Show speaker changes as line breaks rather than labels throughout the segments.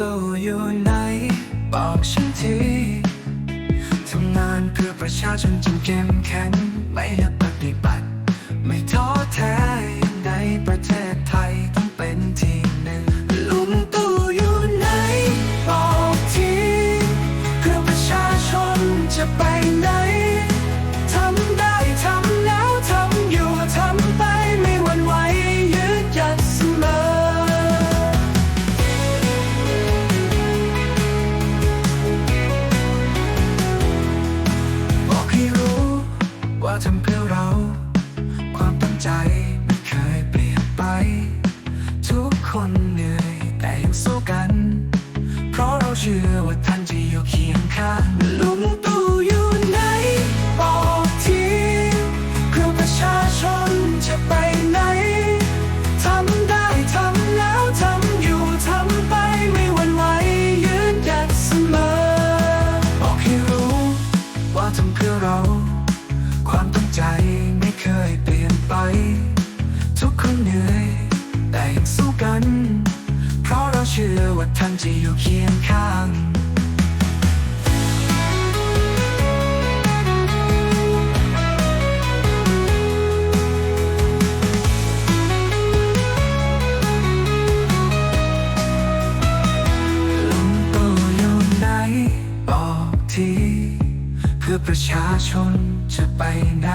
อยู่ไหน บอกฉันทีทำงานเพื่อประชาชนจนเข้มแข็งไม่อยากปฏิบั ทำเพื่อเรา ความตั้งใจไม่เคยเปลี่ยนไป ทุกคนเหนื่อยแต่ยังสู้กัน เพราะเราเชื่อว่าท่านจะอยู่เคียงข้าง ท่านจะอยู่เคียงข้างลุงตู่อยู่ไหนบอกทีเพื่อประชาชนจะไปไหน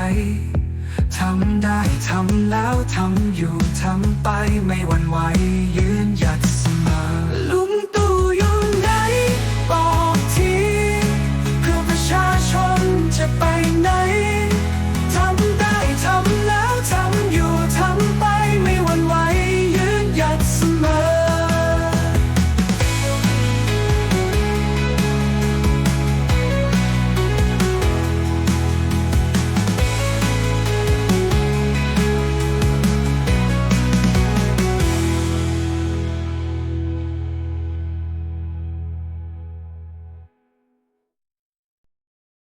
ทำได้ ทำแล้ว ทำอยู่ ทำไปไม่หวั่นไหวยืนหยัด smile.